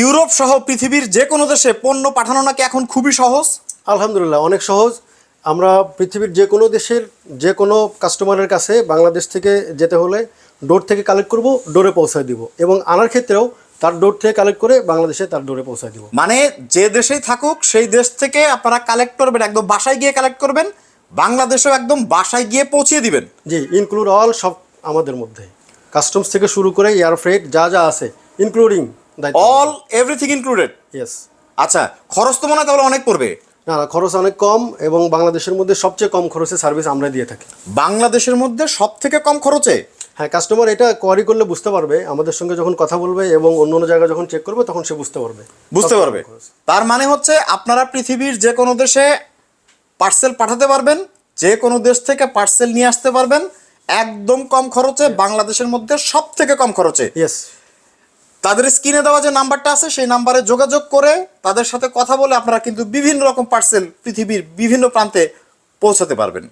Europe সহ পৃথিবীর যে কোনো দেশে পণ্য পাঠানো নাকি এখন খুবই সহজ? আলহামদুলিল্লাহ অনেক সহজ। আমরা পৃথিবীর যে কোনো দেশের যে কোনো কাস্টমারের কাছে বাংলাদেশ থেকে যেতে হলে ডোর থেকে কালেক্ট করব ডোরে পৌঁছায় দিব। এবং আনার ক্ষেত্রেও তার ডোর থেকে কালেক্ট করে বাংলাদেশে তার ডোরে পৌঁছায় দিব। মানে যে দেশেই থাকুক সেই দেশ থেকে আপনারা কালেক্ট করবেন একদম বাসায় গিয়ে কালেক্ট করবেন বাংলাদেশেও একদম বাসায় গিয়ে পৌঁছে দিবেন। জি ইনক্লুড অল সব আমাদের মধ্যে। কাস্টমস থেকে শুরু করে এয়ার ফ্রেট যা যা আছে including all everything included yes আচ্ছা খরচ তো মনে হয় তাহলে অনেক পড়বে। না না খরচ অনেক কম এবং বাংলাদেশের মধ্যে সবচেয়ে কম খরচে সার্ভিস আমরা দিয়ে থাকি। বাংলাদেশের মধ্যে সব থেকে কম খরচে? হ্যাঁ কাস্টমার এটা কোয়ারি করলে বুঝতে পারবে আমাদের সঙ্গে যখন কথা বলবে এবং অন্য অন্য জায়গায় যখন চেক করবে তখন সে বুঝতে পারবে। বুঝতে পারবে। তার মানে হচ্ছে আপনারা পৃথিবীর যে কোনো দেশে পার্সেল পাঠাতে পারবেন যে কোনো দেশ থেকে পার্সেল নিয়ে আসতে পারবেন একদম কম খরচে বাংলাদেশের মধ্যে সব থেকে কম খরচে। ইয়েস তাদের স্ক্রিনে দেওয়া যে নাম্বারটা আছে, সেই নাম্বারে যোগাযোগ করে তাদের সাথে কথা বলে আপনারা কিন্তু বিভিন্ন রকম পার্সেল পৃথিবীর বিভিন্ন প্রান্তে পৌঁছাতে পারবেন।